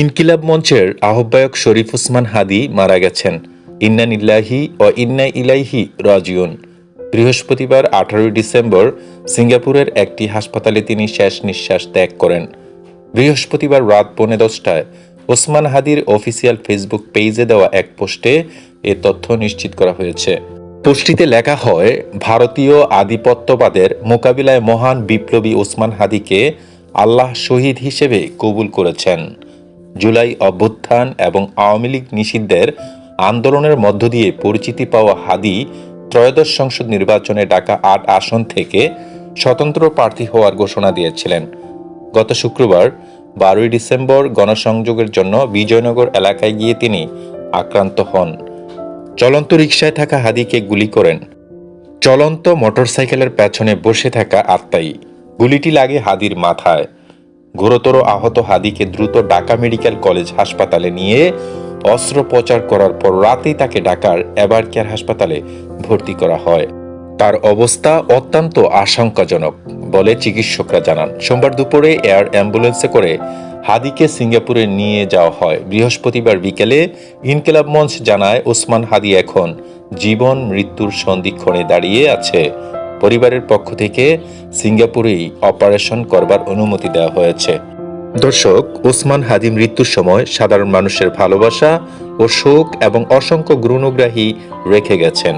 ইনকিলাব মঞ্চের আহ্বায়ক শরীফ ওসমান হাদি মারা গেছেন। ইন্নান ইল্লাহি ও ইন্না ইলাইহি রাজিউন। বৃহস্পতিবার আঠারোই ডিসেম্বর সিঙ্গাপুরের একটি হাসপাতালে তিনি শেষ নিঃশ্বাস ত্যাগ করেন। বৃহস্পতিবার রাত পৌনে দশটায় ওসমান হাদির অফিসিয়াল ফেসবুক পেজে দেওয়া এক পোস্টে এ তথ্য নিশ্চিত করা হয়েছে। পোস্টটিতে লেখা হয়, ভারতীয় আধিপত্যবাদের মোকাবিলায় মহান বিপ্লবী ওসমান হাদিকে আল্লাহ শহীদ হিসেবে কবুল করেছেন। জুলাই অভ্যুত্থান এবং আওয়ামী লীগ নিষিদ্ধের আন্দোলনের মধ্য দিয়ে পরিচিতি পাওয়া হাদি ত্রয়োদশ সংসদ নির্বাচনে ডাকা আট আসন থেকে স্বতন্ত্র প্রার্থী হওয়ার ঘোষণা দিয়েছিলেন। গত শুক্রবার, বারোই ডিসেম্বর গণসংযোগের জন্য বিজয়নগর এলাকায় গিয়ে তিনি আক্রান্ত হন। চলন্ত রিকশায় থাকা হাদিকে গুলি করেন। চলন্ত মোটরসাইকেলের পেছনে বসে থাকা আত্মাই। গুলিটি লাগে হাদির মাথায়। গুরুতর আহত হাদিকে দ্রুত ঢাকা মেডিকেল কলেজ হাসপাতালে নিয়ে অস্ত্রোপচার করার পর রাতেই তাকে ঢাকার এবার কেয়ার হাসপাতালে ভর্তি করা হয়। তার অবস্থা অত্যন্ত আশঙ্কাজনক বলে চিকিৎসকরা জানান। সোমবার দুপুরে এয়ার অ্যাম্বুলেন্সে করে হাদিকে সিঙ্গাপুরে নিয়ে যাওয়া হয়। বৃহস্পতিবার বিকেলে ইনকেলাব মঞ্চ জানায়, ওসমান হাদি এখন জীবন, মৃত্যুর সন্ধিক্ষণে দাঁড়িয়ে আছে পরিবারের পক্ষ থেকে সিঙ্গাপুরেই অপারেশন করবার অনুমতি দেওয়া হয়েছে। দর্শক, ওসমান হাদি মৃত্যুর সময় সাধারণ মানুষের ভালোবাসা ও শোক এবং অসংখ্য গ্রহণগ্রাহী রেখে গেছেন।